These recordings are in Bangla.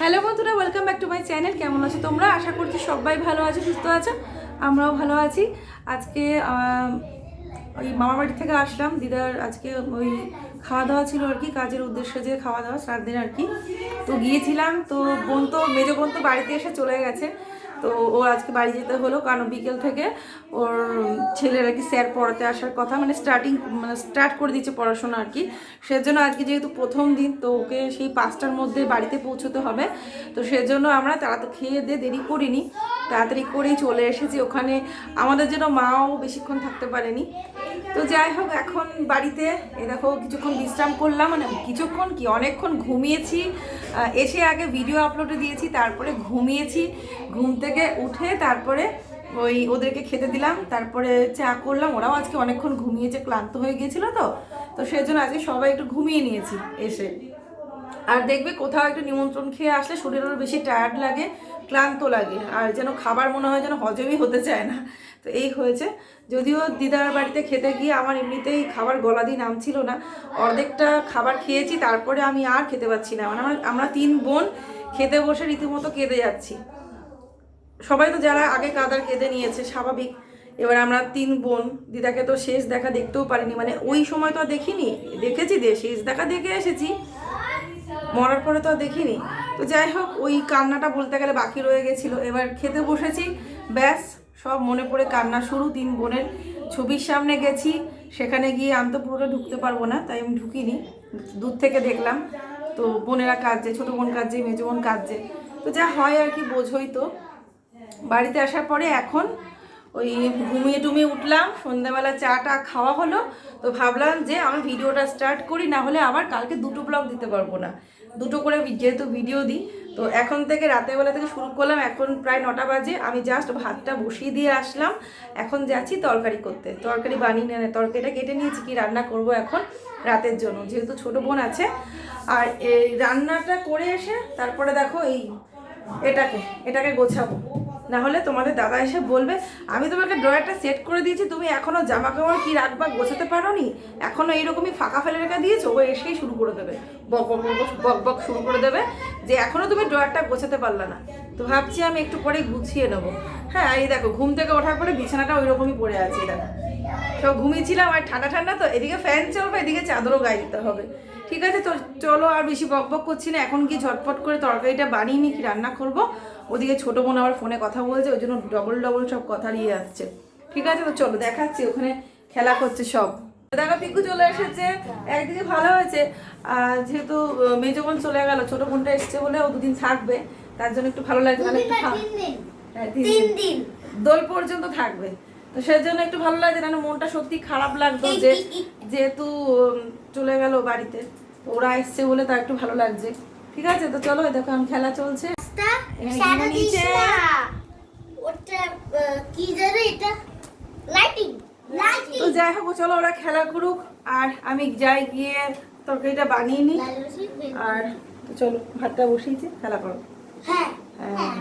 হ্যালো বন্ধুরা welcome back to my channel কেমন আছো তোমরা? আশা করছি সবাই ভালো আছো, সুস্থ আছো। আমরাও ভালো আছি। আজকে ওই মামার বাড়ি থেকে আসলাম। দিদার আজকে ওই খাওয়া দাওয়া ছিল আর কি, কাজের উদ্দেশ্যে যে খাওয়া দাওয়া সারাদিন আর কি। তো গিয়েছিলাম, তো বোন তো, মেজো বোন তো বাড়িতে এসে চলে গেছে। তো ও আজকে বাড়ি যেতে হলো, কারণ বিকেল থেকে ওর ছেলের আর কি স্যার পড়াতে আসার কথা মানে স্টার্টিং মানে স্টার্ট করে দিচ্ছে পড়াশোনা আর কি। সেজন্য আজকে যেহেতু প্রথম দিন, তো ওকে সেই পাঁচটার মধ্যে বাড়িতে পৌঁছতে হবে। তো সেজন্য আমরা তারা তো খেয়ে দিয়ে দেরি করিনি, তাড়াতাড়ি করেই চলে এসেছি ওখানে। আমাদের জন্য মাও বেশিক্ষণ থাকতে পারেনি। তো যাই হোক, এখন বাড়িতে, এ দেখো কিছুক্ষণ বিশ্রাম করলাম মানে কিছুক্ষণ কি, অনেকক্ষণ ঘুমিয়েছি। এসে আগে ভিডিও আপলোডে দিয়েছি, তারপরে ঘুমিয়েছি। ঘুম থেকে উঠে তারপরে ওই ওদেরকে খেতে দিলাম, তারপরে চা করলাম। ওরাও আজকে অনেকক্ষণ ঘুমিয়েছে, ক্লান্ত হয়ে গিয়েছিল তো। তো সেই জন্য আজকে সবাই একটু ঘুমিয়ে নিয়েছি এসে। আর দেখবে কোথাও একটু নিমন্ত্রণ খেয়ে আসলে শরীরেরও বেশি টায়ার্ড লাগে, ক্লান্ত লাগে, আর যেন খাবার মনে হয় যেন হজমই হতে চায় না। তো এই হয়েছে। যদিও দিদার বাড়িতে খেতে গিয়ে আমার এমনিতেই খাবার গলা দিয়ে নামছিল না, অর্ধেকটা খাবার খেয়েছি, তারপরে আমি আর খেতে পাচ্ছি না। মানে আমরা- আমরা তিন বোন, খেতে বসে রীতিমতো কেঁদে যাচ্ছি। সবাই তো যারা আগে কাদার কেঁদে নিয়েছে, স্বাভাবিক। এবার আমরা তিন বোন, দিদাকে তো শেষ দেখা দেখতেও পারিনি। মানে ওই সময় তো আর দেখিনি। দেখেছি দে, শেষ দেখা দেখে এসেছি। মরার পরে তো আর দেখিনি। তো যাই হোক, ওই কান্নাটা বলতে গেলে বাকি রয়ে গেছিল। এবার খেতে বসেছি। ব্যাস, সব মনে পড়ে কান্না শুরু। তিন বোনের ছবির সামনে গেছি। সেখানে গিয়ে আমি তো পুরোটা ঢুকতে পারব না, তাই আমি ঢুকিনি। দূর থেকে দেখলাম। তো বোনেরা কাঁদছে, ছোটো বোন কাঁদছে, মেজো বোন কাঁদছে। তো যা হয় আর কি, বোঝই তো। বাড়িতে আসার পরে এখন ওই ঘুমিয়ে টুমিয়ে উঠলাম, সন্ধ্যাবেলা চাটা খাওয়া হলো, তো ভাবলাম যে আমি ভিডিওটা স্টার্ট করি, না হলে আবার কালকে দুটো ব্লগ দিতে পারব না। দুটো করে যেহেতু ভিডিও দিই, তো এখন থেকে রাতের বেলা থেকে শুরু করলাম, এখন প্রায় নটা বাজে, আমি জাস্ট ভাতটা বসিয়ে দিয়ে আসলাম, এখন যাচ্ছি তরকারি করতে। তরকারি বানিয়ে নেয় তরকারিটা কেটে নিয়েছি, কি রান্না করব এখন রাতের জন্য, যেহেতু ছোটো বোন আছে। আর এই রান্নাটা করে এসে তারপরে দেখো এই এটাকে এটাকে গোছাবো। না হলে তোমাদের দাদা এসে বলবে, আমি তোমাকে ড্রয়ারটা সেট করে দিয়েছি, তুমি এখনও জামা কাপড় কি রাখবা গোছাতে পারো নি এখনও এইরকমই ফাঁকা ফেলে রেখে দিয়েছ? ও এসেই শুরু করে দেবে। বক বক বক বক শুরু করে দেবে যে এখনও তুমি ড্রয়ারটা গোছাতে পারলা না। তো ভাবছি আমি একটু পরে গুছিয়ে নেব। হ্যাঁ এই দেখো, ঘুম থেকে ওঠার পরে বিছানাটা ওই রকমই পড়ে আছে, দেখো। সব ঘুমিয়েছিলাম আর ঠান্ডা ঠান্ডা তো, এদিকে ফ্যান চলবে, এদিকে চাদরও গায়ে দিতে হবে। ঠিক আছে, তো চলো আর বেশি বক বক করছি না, এখন কি ঝটপট করে তরকারিটা বানিয়ে নি কি রান্না করব? ওদিকে ছোটো বোন আবার ফোনে কথা বলছে ওই জন্য ডবল ডবল সব কথা নিয়ে আসছে। ঠিক আছে তো চলো দেখাচ্ছি ওখানে খেলা করছে সব। দেখো পিকু চলে এসেছে। একদিকে ভালো হয়েছে আর যেহেতু মেজো বোন চলে গেল ছোটো বোনটা এসছে বলে ও দুদিন থাকবে তার জন্য একটু ভালো লাগছে। মানে হ্যাঁ, দোল পর্যন্ত থাকবে। তো সেই জন্য একটু ভালো লাগছে না মনটা সত্যি খারাপ লাগতো যে যেহেতু চলে গেল বাড়িতে ওরা এসছে বলে তার একটু ভালো লাগছে। ঠিক আছে তো চলো দেখো এখন খেলা চলছে। রাস্তা শ্যাডো দিস না ওটা কি জানো এটা? লাইটিং লাইটিং তো যাই হোক চলো ওরা খেলা করুক। আর আমি যাই গিয়ে তরকারিটা বানিয়ে নিই। আর চলো ভাতটা বসিয়েছি খেলা করো। হ্যাঁ হ্যাঁ।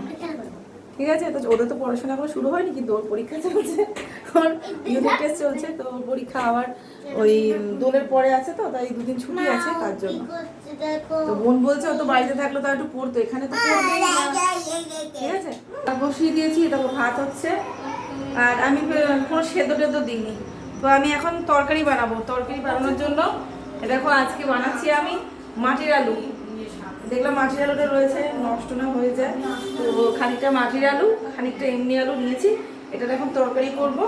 ঠিক আছে? তো ওদের তো পড়াশোনা এখনও শুরু হয়নি কিন্তু ওর পরীক্ষা চলছে। ওর ইউনিট টেস্ট চলছে তো ওর পরীক্ষা আবার ওই দোলের পরে আছে তো তাই দুদিন ছুটি আছে তার জন্য। তো বোন বলছে ও তো বাড়িতে থাকল তো একটু পড়তো এখানে তো পড়বেই না। ঠিক আছে? বসিয়ে দিয়েছি দেখো ভাত হচ্ছে। আর আমি কোনো সেদ্ধ টেদ্ধ দিইনি। তো আমি এখন তরকারি বানাবো তরকারি বানানোর জন্য। দেখো আজকে বানাচ্ছি আমি মাটির আলু। দেখলাম মাটির আলুটা রয়েছে, নষ্ট না হয়ে যায়। তো খানিকটা মাটির আলু, খানিকটা এমনি আলু নিয়েছি। এটা এখন তরকারি করব।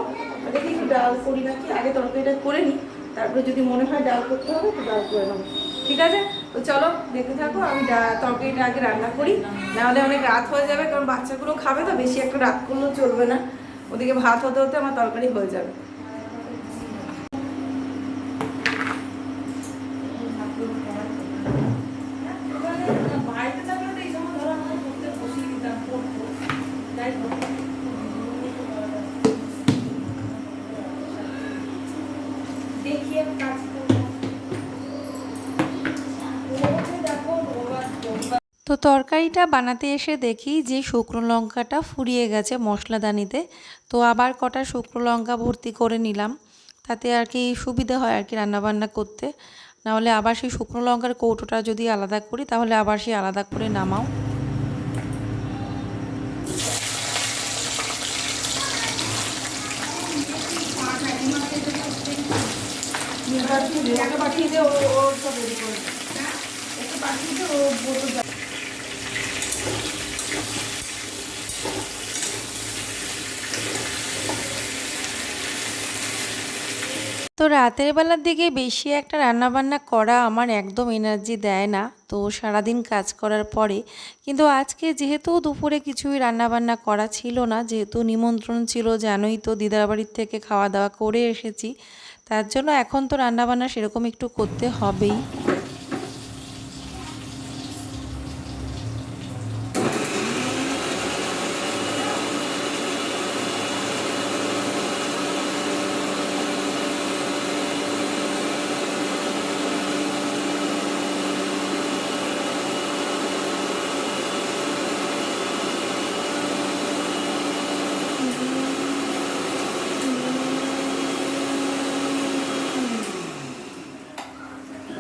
দেখি একটু ডাল করি নাকি, আগে তরকারিটা করে নিই। তারপরে যদি মনে হয় ডাল করতে হবে, তো ডাল করে নেব। ঠিক আছে? তো চলো, দেখতে থাকো, আমি তরকারিটা আগে রান্না করি। নাহলে অনেক রাত হয়ে যাবে, কারণ বাচ্চাগুলো খাবে তো, বেশি একটা রাত করলেও চলবে না। ওদিকে ভাত হতে হতে আমার তরকারি হয়ে যাবে বাড়িতে থাকলে তো এই সময় ধরো আমরা পড়তে বসিয়ে দিতাম পড়তো যাই হোক দেখি আমি কাজ করব দেখো রোববার তো তরকারিটা বানাতে এসে দেখি যে শুকনো লঙ্কাটা ফুরিয়ে গেছে মশলাদানিতে। তো আবার কটা শুকনো লঙ্কা ভর্তি করে নিলাম। তাতে আর কি সুবিধা হয় আর কি রান্নাবান্না করতে। নাহলে আবার সেই শুকনো লঙ্কার কৌটোটা যদি আলাদা করি, তাহলে আবার সেই আলাদা করে নামাও। পাঠিয়ে দিয়ে ও ওর সব করে দেবে। একটু পাঠিয়ে দিয়ে ও তো রাতের বেলার দিকে বেশি একটা রান্নাবান্না করা আমার একদম এনার্জি দেয় না। তো সারাদিন কাজ করার পরে, কিন্তু আজকে যেহেতু দুপুরে কিছুই রান্নাবান্না করা ছিল না, যেহেতু নিমন্ত্রণ ছিল জানোই তো দিদার বাড়ির থেকে খাওয়া দাওয়া করে এসেছি, তার জন্য এখন তো রান্নাবান্না সেরকম একটু করতে হবেই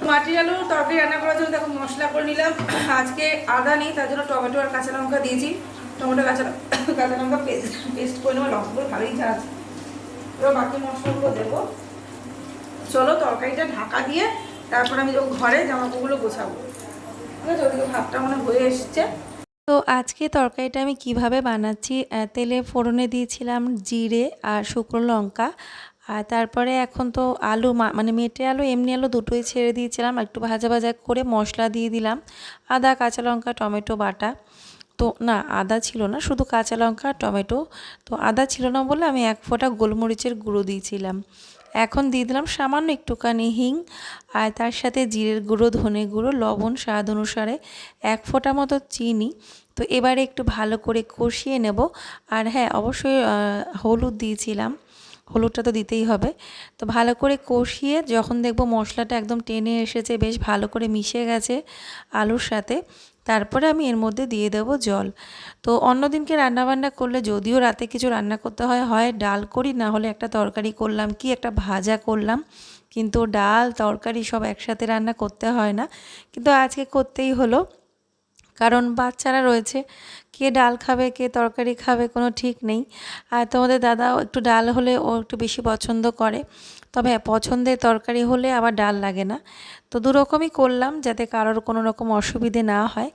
মাটির আলু তরকারি রান্না করার জন্য দেখো মশলা করে নিলাম আজকে আদা নেই, তার জন্য টমেটো আর কাঁচা লঙ্কা দিয়েছি। টমেটো, কাঁচা কাঁচা লঙ্কা পেস্ট পেস্ট করে নেব লঙ্কাগুলো ভালোই আছে। এবার বাকি মশলাগুলো দেবো। চলো তরকারিটা ঢাকা দিয়ে তারপর আমি ঘরে জামা কাপড়গুলো গোছাবো। ঠিক আছে ভাতটা মনে হয়ে এসছে। তো আজকে তরকারিটা আমি কীভাবে বানাচ্ছি তেলে ফোড়নে দিয়েছিলাম জিরে আর শুকনো লঙ্কা। আর তারপরে এখন তো আলু মানে মেটে আলু, এমনি আলু দুটোই ছেড়ে দিয়েছিলাম। একটু ভাজা ভাজা করে মশলা দিয়ে দিলাম। আদা, কাঁচা লঙ্কা, টমেটো, বাটা। তো না, আদা ছিল না, শুধু কাঁচা লঙ্কা টমেটো। তো আদা ছিল না বলে আমি এক ফোঁটা গোলমরিচের গুঁড়ো দিয়েছিলাম। এখন দিয়ে দিলাম সামান্য একটুখানি হিং আর তার সাথে জিরের গুঁড়ো, ধনে গুঁড়ো, লবণ স্বাদ অনুসারে এক ফোঁটা মতো চিনি। তো এবারে একটু ভালো করে কষিয়ে নেব। আর হ্যাঁ অবশ্যই হলুদ দিয়েছিলাম। হলুদটা তো দিতেই হবে। তো ভালো করে কষিয়ে যখন দেখব মশলাটা একদম টেনে এসেছে, বেশ ভালো করে মিশে গেছে আলুর সাথে, তারপরে আমি এর মধ্যে দিয়ে দেবো জল। তো অন্যদিনকে রান্নাবান্না করলে যদিও রাতে কিছু রান্না করতে হয় হয় ডাল করি, না হলে একটা তরকারি করলাম কি একটা ভাজা করলাম, কিন্তু ডাল, তরকারি সব একসাথে রান্না করতে হয় না। কিন্তু আজকে করতেই হলো। কারণ বাচ্চারা রয়েছে। কে ডাল খাবে, কে তরকারি খাবে, কোনো ঠিক নেই। আর তোমাদের দাদাও একটু ডাল হলে ও একটু বেশি পছন্দ করে। তবে পছন্দের তরকারি হলে আবার ডাল লাগে না। তো দুরকমই করলাম যাতে কারোর কোনো রকম অসুবিধে না হয়।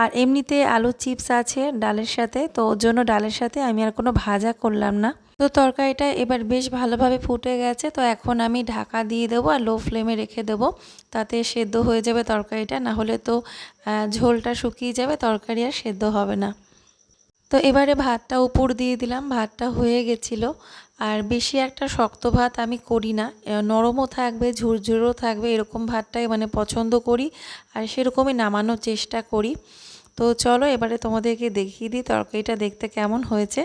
আর এমনিতে আলু চিপস আছে ডালের সাথে, তো ওর জন্য ডালের সাথে আমি আর কোনো ভাজা করলাম না। তো তরকারিটা এবার বেশ ভালোভাবে ফুটে গেছে, তো এখন আমি ঢাকা দিয়ে দেবো আর লো ফ্লেমে রেখে দেবো। তাতে সেদ্ধ হয়ে যাবে তরকারিটা, না হলে তো ঝোলটা শুকিয়ে যাবে, তরকারি আর সেদ্ধ হবে না। তো এবারে ভাতটা উপর দিয়ে দিলাম, ভাতটা হয়ে গেছিল। আর বেশি একটা শক্ত ভাত আমি করি না। নরমও থাকবে, ঝুরঝুরও থাকবে, এরকম ভাতটাই মানে পছন্দ করি আর সেরকমই নামানোর চেষ্টা করি। তো চলো এবারে তোমাদেরকে দেখিয়ে দিই তরকারিটা দেখতে কেমন হয়েছে।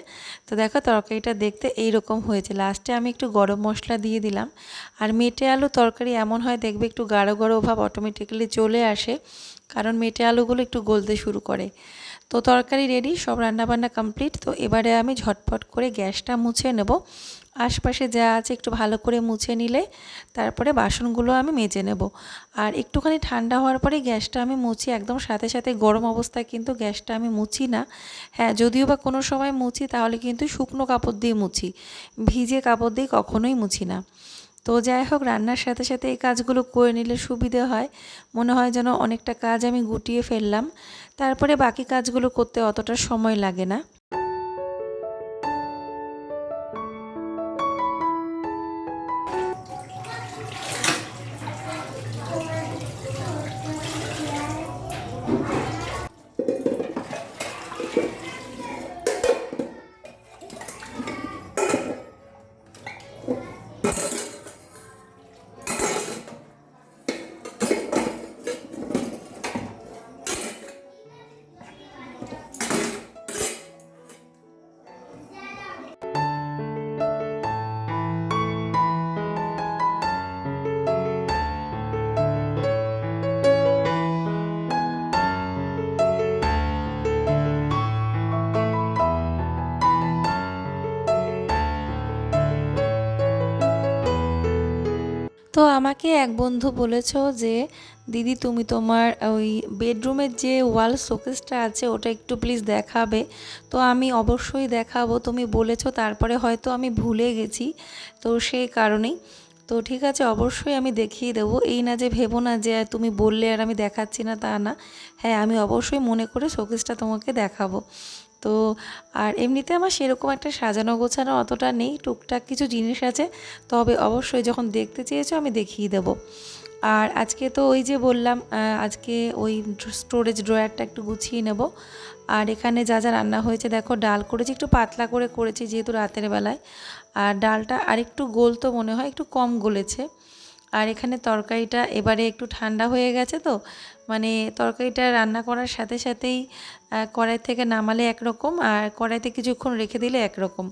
তো দেখো তরকারিটা দেখতে এই রকম হয়েছে। লাস্টে আমি একটু গরম মশলা দিয়ে দিলাম। আর মেটে আলু তরকারি এমন হয় দেখবে একটু গাঢ় গাঢ় ভাব অটোমেটিক্যালি চলে আসে। কারণ মেটে আলুগুলো একটু গলতে শুরু করে। তো তরকারি রেডি সব রান্নাবান্না কমপ্লিট তো এবারে আমি ঝটপট করে গ্যাসটা মুছে নেব। আশপাশে যা আছে একটু ভালো করে মুছে নিলে তারপরে বাসনগুলো আমি মেজে নেব। আর একটুখানি ঠান্ডা হওয়ার পরে গ্যাসটা আমি মুছি, একদম সাথে সাথে গরম অবস্থায় কিন্তু গ্যাসটা আমি মুছি না। হ্যাঁ যদিও বা কোনো সময় মুছি, তাহলে কিন্তু শুকনো কাপড় দিয়ে মুছি। ভিজে কাপড় দিয়ে কখনোই মুছি না। তো যাই হোক রান্নার সাথে সাথে এই কাজগুলো করে নিলে সুবিধে হয়। মনে হয় যেন অনেকটা কাজ আমি গুটিয়ে ফেললাম। তারপরে বাকি কাজগুলো করতে অতটা সময় লাগে না। আমাকে এক বন্ধু বলেছ যে, দিদি, তুমি তোমার ওই বেডরুমের যে ওয়াল শোকেসটা আছে, ওটা একটু প্লিজ দেখাবে। তো আমি অবশ্যই দেখাবো। তুমি বলেছ, তারপরে হয়তো আমি ভুলে গেছি তো সেই কারণেই। তো ঠিক আছে, অবশ্যই আমি দেখিয়ে দেবো। এই না যে ভেবো না যে তুমি বললে আর আমি দেখাচ্ছি না তা না। হ্যাঁ আমি অবশ্যই মনে করে শোকেসটা তোমাকে দেখাবো। তো আর এমনিতে আমার সেরকম একটা সাজানো গোছানো অতটা নেই, টুকটাক কিছু জিনিস আছে। তবে অবশ্যই যখন দেখতে চেয়েছো আমি দেখিয়ে দেবো। আর আজকে তো ওই যে বললাম আজকে ওই স্টোরেজ ড্রয়ারটা একটু গুছিয়ে নেব। আর এখানে যা যা রান্না হয়েছে, দেখো ডাল করেছি, একটু পাতলা করে করেছি যেহেতু রাতের বেলায়। আর ডালটা আরেকটু গোল তো মনে হয়, একটু কম গলেছে। আর এখানে তরকারিটা এবারে একটু ঠান্ডা হয়ে গেছে তো মানে তরকারিটা রান্না করার সাথে সাথেই কড়াই থেকে নামালে একরকম আর কড়াইতে কিছুক্ষণ রেখে দিলে একরকম।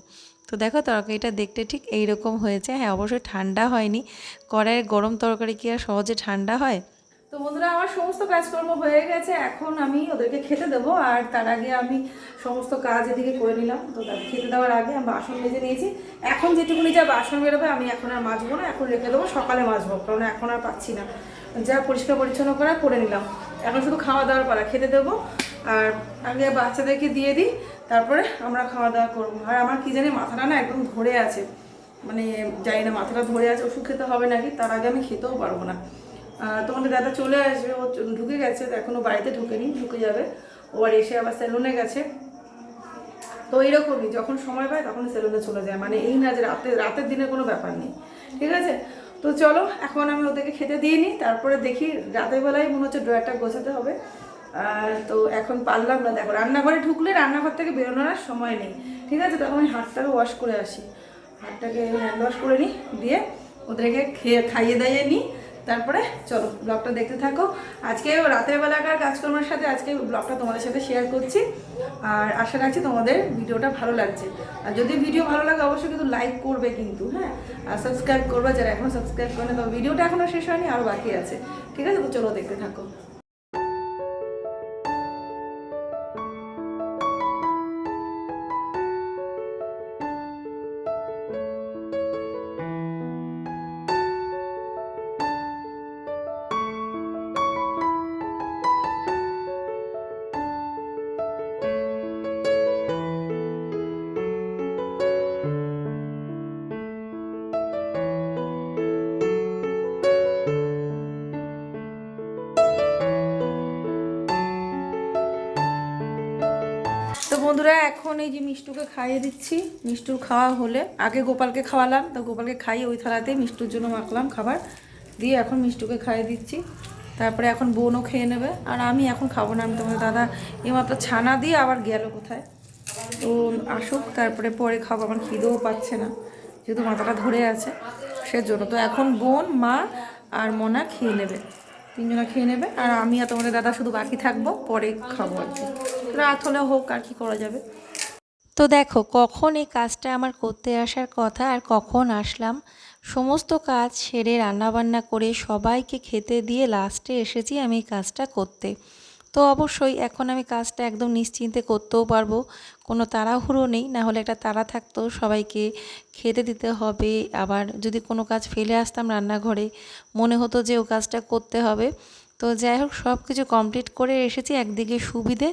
তো দেখো তরকারিটা দেখতে ঠিক এই রকম হয়েছে। হ্যাঁ অবশ্যই ঠান্ডা হয়নি। কড়াইয়ের গরম তরকারি কি আর সহজে ঠান্ডা হয়? তো বন্ধুরা, আমার সমস্ত কাজকর্ম হয়ে গেছে। এখন আমি ওদেরকে খেতে দেবো, আর তার আগে আমি সমস্ত কাজ এদিকে করে নিলাম। তো তাদের খেতে দেওয়ার আগে আমি বাসন মেজে নিয়েছি। এখন যেটুকুনি যা বাসন বেরোবে, আমি এখন আর মাজবো না। এখন রেখে দেবো, সকালে মাজবো, কারণ এখন আর পাচ্ছি না। যা পরিষ্কার পরিচ্ছন্ন করা করে নিলাম। এখন শুধু খাওয়া দাওয়ার পালা, খেতে দেবো। আর আগে বাচ্চাদেরকে দিয়ে দিই, তারপরে আমরা খাওয়া দাওয়া করব। আর আমার কী জানি, মাথাটা না একদম ধরে আছে। মানে জানি না, মাথাটা ধরে আছে, ওষুধ খেতে হবে নাকি, তার আগে আমি খেতেও পারব না। তোমাদের দাদা চলে আসবে, ও ঢুকে গেছে, তো এখনও বাড়িতে ঢুকেনি, ঢুকে যাবে। ও আর এসে আবার সেলুনে গেছে। তো এইরকমই, যখন সময় পায় তখন সেলুনে চলে যায়। মানে এই না যে রাতে, রাতের দিনে কোনো ব্যাপার নেই। ঠিক আছে? তো চলো, এখন আমি ওদেরকে খেতে দিয়ে নিই, তারপরে দেখি রাতের বেলায় মনে হচ্ছে ড্রয়ারটা গোছাতে হবে। তো এখন পারলাম না। দেখো, রান্নাঘরে ঢুকলে রান্নাঘর থেকে বেরোনোর আর সময় নেই। ঠিক আছে? তখন আমি হাতটাকে ওয়াশ করে আসি। হাতটাকে হ্যান্ড ওয়াশ করে নিই, দিয়ে ওদেরকে খেয়ে, খাইয়ে দাইয়ে নিই। তারপরে চলো ব্লগটা দেখতে থাকো। আজকে রাতের বেলাকার কাজকর্মের সাথে আজকে ব্লগটা তোমাদের সাথে শেয়ার করছি। আর আশা রাখছি তোমাদের ভিডিওটা ভালো লাগছে। আর যদি ভিডিও ভালো লাগে, অবশ্যই কিন্তু লাইক করবে কিন্তু হ্যাঁ? আর সাবস্ক্রাইব করবে, যারা এখনও সাবস্ক্রাইব করে না তবে ভিডিওটা এখনও শেষ হয়নি আরও বাকি আছে। ঠিক আছে? তো চলো দেখতে থাকো। এখন এই যে মিষ্টুকে খাইয়ে দিচ্ছি, মিষ্টুর খাওয়া হলে। আগে গোপালকে খাওয়ালাম, তো গোপালকে খাইয়ে ওই থালাতেই মিষ্টুর জন্য মাখলাম খাবার। দিয়ে এখন মিষ্টুকে খাইয়ে দিচ্ছি। তারপরে এখন বোনও খেয়ে নেবে। আর আমি এখন খাব না, আমি তোমার দাদা এইমাত্র ছানা দিয়ে আবার গেল কোথায়? তো আসুক, তারপরে পরে খাব, আমার খিদেও পাচ্ছে না, যেহেতু মাথাটা ধরে আছে। সেজন্য তো এখন বোন, মা আর মনা খেয়ে নেবে। তিনজনা খেয়ে নেবে, আর আমি আর তোমাদের দাদা শুধু বাকি থাকব, পরে খাব আর কি। রাত হলে হোক, আর কি করা যাবে। তো দেখো, কখন এই কাজটা আমার করতে আসার কথা আর কখন আসলাম, সমস্ত কাজ সেরে রান্নাবান্না করে সবাইকে খেতে দিয়ে লাস্টে এসেছি আমি এই কাজটা করতে। তো অবশ্যই এখন আমি কাজটা একদম নিশ্চিন্তে করতেও পারব, কোনো তাড়াহুড়ো নেই, না হলে একটা তাড়া থাকতো, সবাইকে খেতে দিতে হবে, আবার যদি কোনো কাজ ফেলে আসতাম রান্নাঘরে, মনে হতো যে ও কাজটা করতে হবে। তো যাই হোক সব কিছু কমপ্লিট করে এসেছি একদিকে সুবিধে।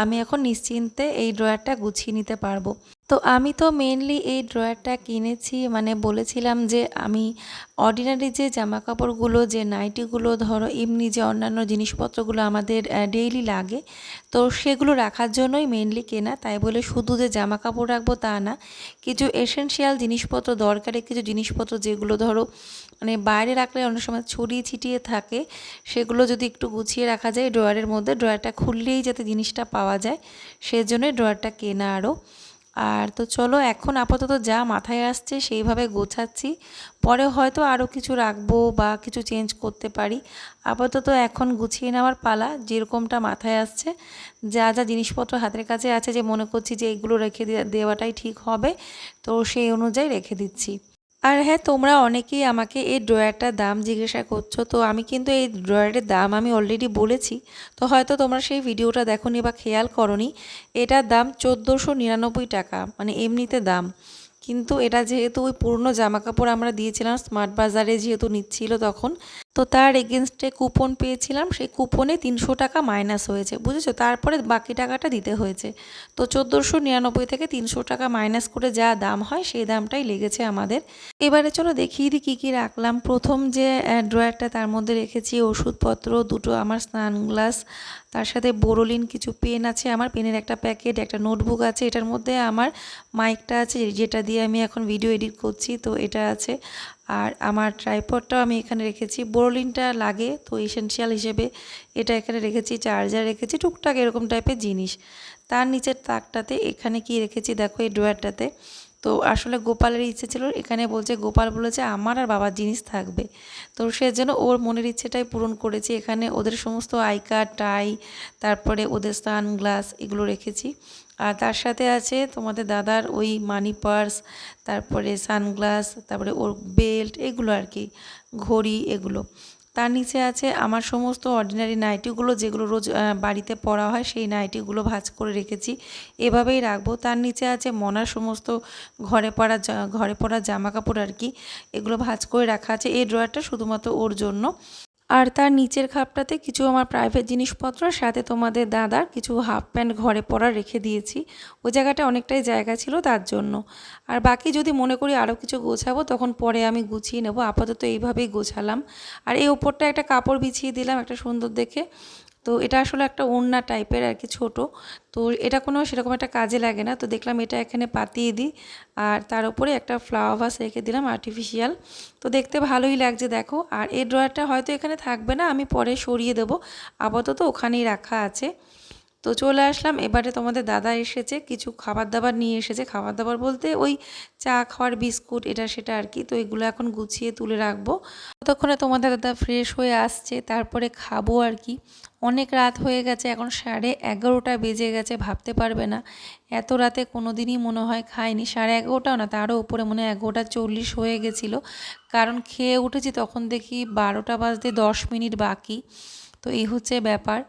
আমি এখন নিশ্চিন্তে এই ড্রয়ারটা গুছিয়ে নিতে পারব। তো আমি তো মেনলি এই ড্রয়ারটা কিনেছি মানে বলেছিলাম যে আমি অর্ডিনারি যে জামা কাপড়গুলো যে নাইটিগুলো, ধরো এমনি যে অন্যান্য জিনিসপত্রগুলো আমাদের ডেইলি লাগে, তো সেগুলো রাখার জন্যই মেনলি কেনা। তাই বলে শুধু যে জামা কাপড় রাখব তা না, কিছু এসেনশিয়াল জিনিসপত্র দরকারি, কিছু জিনিসপত্র যেগুলো ধরো মানে বাইরে রাখলে অনেক সময় ছড়িয়ে ছিটিয়ে থাকে, সেগুলো যদি একটু গুছিয়ে রাখা যায় ড্রয়ারের মধ্যে ড্রয়ারটা খুললেই যাতে জিনিসটা পাওয়া যায়, সেজন্যই ড্রয়ারটা কেনা আরও। আর তো চলো, এখন আপাতত যা মাথায় আসছে সেইভাবে গোছাচ্ছি। পরে হয়তো আরও কিছু রাখব বা কিছু চেঞ্জ করতে পারি। আপাতত এখন গুছিয়ে নেওয়ার পালা, যেরকমটা মাথায় আসছে। যা যা জিনিসপত্র হাতের কাছে আছে, যে মনে করছি যে এগুলো রেখে দেওয়াটাই ঠিক হবে, তো সেই অনুযায়ী রেখে দিচ্ছি। আর হ্যাঁ তোমরা অনেকেই আমাকে এই ড্রয়ারটার দাম জিজ্ঞাসা করছ, তো আমি কিন্তু এই ড্রয়ারের দাম আমি অলরেডি বলেছি। তো হয়তো তোমরা সেই ভিডিওটা দেখো বা খেয়াল করনি, এটার দাম চোদ্দোশো নিরানব্বই টাকা মানে এমনিতে দাম। কিন্তু এটা যেহেতু ওই পুরনো জামাকাপড় আমরা দিয়েছিলাম স্মার্ট বাজারে যেহেতু নিচ্ছিল তখন তো তার এগেনস্টে কুপন পেয়েছিলাম, সেই কুপনে তিনশো টাকা মাইনাস হয়েছে, বুঝেছ? তারপরে বাকি টাকাটা দিতে হয়েছে। তো চোদ্দোশো নিরানব্বই থেকে তিনশো টাকা মাইনাস করে যা দাম হয়, সেই দামটাই লেগেছে আমাদের। এবারে চলো দেখিয়ে দিই কী কী রাখলাম। প্রথম যে ড্রয়ারটা তার মধ্যে রেখেছি, ওষুধপত্র, দুটো আমার স্নান গ্লাস, তার সাথে বোরোলিন কিছু পেন আছে, আমার পেনের একটা প্যাকেট, একটা নোটবুক আছে, এটার মধ্যে আমার মাইকটা আছে, যেটা দিয়ে আমি এখন ভিডিও এডিট করছি, তো এটা আছে। আর আমার ট্রাইপডটাও আমি এখানে রেখেছি। বোরোলিনটা লাগে তো এসেনশিয়াল হিসেবে এটা এখানে রেখেছি চার্জার রেখেছি, টুকটাক এরকম টাইপের জিনিস। তার নিচের তাকটাতে এখানে কি রেখেছি দেখো এই ড্রয়ারটাতে তো আসলে গোপালের ইচ্ছে ছিল, এখানে বলছে, গোপাল বলেছে আমার আর বাবার জিনিস থাকবে। তো সে যেন ওর মনের ইচ্ছেটাই পূরণ করেছি। এখানে ওদের সমস্ত আই কার্ড, টাই, তারপরে ওদের সানগ্লাস এগুলো রেখেছি। আর তার সাথে আছে তোমাদের দাদার ওই মানি পার্স, তারপরে সানগ্লাস তারপরে ওর বেল্ট, এগুলো আর কি, ঘড়ি এগুলো। তার নিচে আছে আমার সমস্ত অর্ডিনারি নাইটিগুলো যেগুলো রোজ বাড়িতে পরা হয় সেই নাইটিগুলো ভাজ করে রেখেছি। এভাবেই রাখব। তার নিচে আছে মনার সমস্ত ঘরে পরা ঘরে পরা জামা কাপড় আর কি। এগুলো ভাজ করে রাখা আছে। এই ড্রয়ারটা শুধুমাত্র ওর জন্য। আর তার নিচের খাপটাতে কিছু আমার প্রাইভেট জিনিসপত্র সাথে তোমাদের দাদার কিছু হাফ প্যান্ট ঘরে পরা রেখে দিয়েছি। ওই জায়গাটা অনেকটাই জায়গা ছিল তার জন্য। আর বাকি যদি মনে করি আরও কিছু গোছাবো, তখন পরে আমি গুছিয়ে নেব। আপাতত এইভাবেই গোছালাম। আর এই ওপরটা একটা কাপড় বিছিয়ে দিলাম, একটা সুন্দর দেখে। তো এটা আসলে একটা ওড়না টাইপের আর কি ছোটো। তো এটা কোনো সেরকম একটা কাজে লাগে না। তো দেখলাম এটা এখানে পাতিয়ে দিই আর তার উপরে একটা ফ্লাওয়ার ভাস রেখে দিলাম আর্টিফিশিয়াল তো দেখতে ভালোই লাগছে দেখো। আর এই ড্রয়ারটা হয়তো এখানে থাকবে না, আমি পরে সরিয়ে দেবো। আপাতত ওখানেই রাখা আছে। তো চলে আসলাম। এবারে তোমাদের দাদা এসেছে, কিছু খাবার দাবার নিয়ে এসেছে। খাবার দাবার বলতে ওই চা খাওয়ার বিস্কুট, এটা সেটা আর কি। তো এগুলো এখন গুছিয়ে তুলে রাখব। ততক্ষণে তোমাদের দাদা ফ্রেশ হয়ে আসছে, তারপরে খাব আর কি। অনেক রাত হয়ে গেছে, এখন সাড়ে এগারোটা বেজে গেছে, ভাবতে পারবে না। এত রাতে কোনো দিনই মনে হয় খাইনি। সাড়ে এগারোটাও না, তারও উপরে মনে হয় এগারোটা চল্লিশ হয়ে গেছিল। কারণ খেয়ে উঠেছি তখন দেখি বারোটা বাজতে দশ মিনিট বাকি। তো এই হচ্ছে ব্যাপার।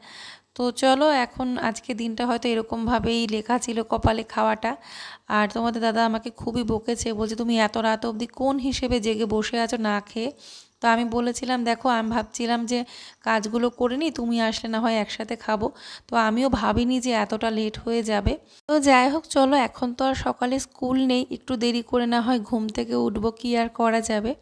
তো চলো এখন আজকে দিনটা হয়তো এরকমভাবেই লেখা ছিল কপালে খাওয়াটা। আর তোমাদের দাদা আমাকে খুবই বকেছে, বলছে, তুমি এত রাত অবধি কোন হিসেবে জেগে বসে আছো না খেয়ে? তো আমি বলেছিলাম, দেখো, আমি ভাবছিলাম যে কাজগুলো করে নিই, তুমি আসলে না হয় একসাথে খাব। তো আমিও ভাবিনি যে এতটা লেট হয়ে যাবে। তো যাই হোক, চলো, এখন তো আর সকালে স্কুল নেই, একটু দেরি করে না হয় ঘুম থেকে উঠবো, কি আর করা যাবে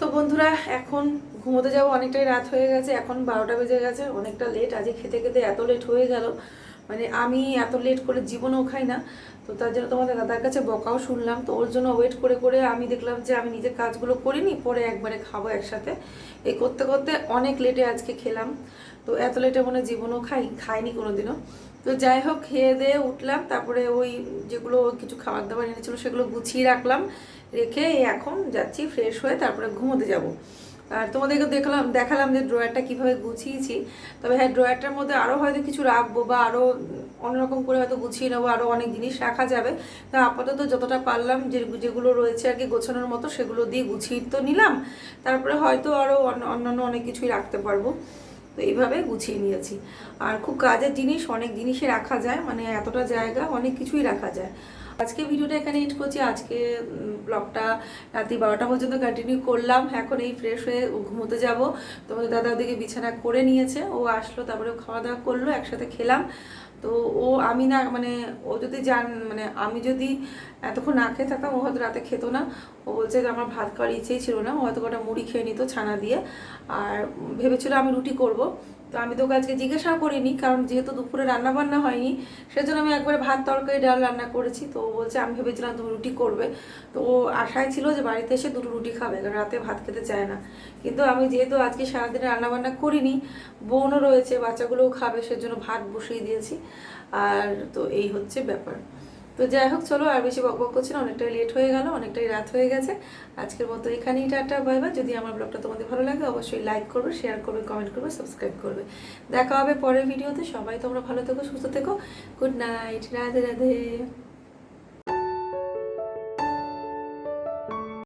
তো বন্ধুরা এখন ঘুমোতে যাব অনেকটাই রাত হয়ে গেছে, এখন বারোটা বেজে গেছে, অনেকটা লেট আজকে খেতে খেতে এত লেট হয়ে গেল। মানে আমি এত লেট করে জীবনেও খাই না, তো তার জন্য তোমাদের দাদার কাছে বকাও শুনলাম, তো ওর জন্য ওয়েট করে করে আমি দেখলাম যে আমি নিজের কাজগুলো করিনি, পরে একবারে খাব একসাথে। এই করতে করতে অনেক লেটে আজকে খেলাম, তো এত লেটে মনে জীবনেও খাই, খাইনি কোনোদিনও। তো যাই হোক, খেয়ে দিয়ে উঠলাম, তারপরে ওই যেগুলো কিছু খাবার দাবার এনেছিল সেগুলো গুছিয়ে রাখলাম, রেখে এখন যাচ্ছি ফ্রেশ হয়ে, তারপরে ঘুমোতে যাব। আর তোমাদেরকে দেখলাম, দেখালাম যে ড্রয়ারটা কীভাবে গুছিয়েছি। তবে হ্যাঁ ড্রয়ারটার মধ্যে আরও হয়তো কিছু রাখব বা আরও অন্যরকম করে হয়তো গুছিয়ে নেব আরও অনেক জিনিস রাখা যাবে। তা আপাতত যতটা পারলাম, যে যেগুলো রয়েছে আর কি গোছানোর মতো, সেগুলো দিয়ে গুছিয়ে তো নিলাম। তারপরে হয়তো আরও অন্যান্য অনেক কিছুই রাখতে পারব। তো এইভাবে গুছিয়ে নিয়েছি। আর খুব কাজের জিনিস, অনেক জিনিসই রাখা যায় মানে এতটা জায়গা অনেক কিছুই রাখা যায়। আজকে ভিডিওটা এখানে এড করছি। আজকে ব্লগটা রাত্রি বারোটা পর্যন্ত কন্টিনিউ করলাম। এখন এই ফ্রেশ হয়ে ঘুমোতে যাব। তোমাদের দাদা ওদিকে বিছানা করে নিয়েছে। ও আসলো, তারপরে খাওয়া দাওয়া করল, একসাথে খেলাম। তো ও, আমি না মানে ও যদি জান মানে আমি যদি এতক্ষণ না খেয়ে থাকতাম, ও হয়তো রাতে খেতো না। ও বলছে যে আমার ভাত খাওয়ার ইচ্ছেই ছিল না। ও হয়তো কটা মুড়ি খেয়ে নিত ছানা দিয়ে। আর ভেবেছিল আমি রুটি করব। তো আমি তোকে আজকে জিজ্ঞাসাও করিনি, কারণ যেহেতু দুপুরে রান্না বান্না হয়নি, সেজন্য আমি একবারে ভাত, তরকারি, ডাল রান্না করেছি। তো বলছে, আমি ভেবেছিলাম তুমি রুটি করবে। তো ও আশায় ছিল যে বাড়িতে এসে দুটো রুটি খাবে, কারণ রাতে ভাত খেতে চায় না। কিন্তু আমি যেহেতু আজকে সারাদিন রান্না বান্না করিনি, বোনও রয়েছে, বাচ্চাগুলোও খাবে, সেজন্য ভাত বসিয়ে দিয়েছি। আর তো এই হচ্ছে ব্যাপার। তো যাই হোক, চলো আর বেশি বক বক করছি না, অনেকটাই লেট হয়ে গেল, অনেকটাই রাত হয়ে গেছে। আজকের মতো এখানেই টাটা বাই বাই যদি আমার ব্লগটা তোমাদের ভালো লাগে, অবশ্যই লাইক করবে শেয়ার করবে কমেন্ট করবে সাবস্ক্রাইব করবে। দেখা হবে পরের ভিডিওতে সবাই তোমরা ভালো থেকো, সুস্থ থেকো। Good night Radhe Radhe.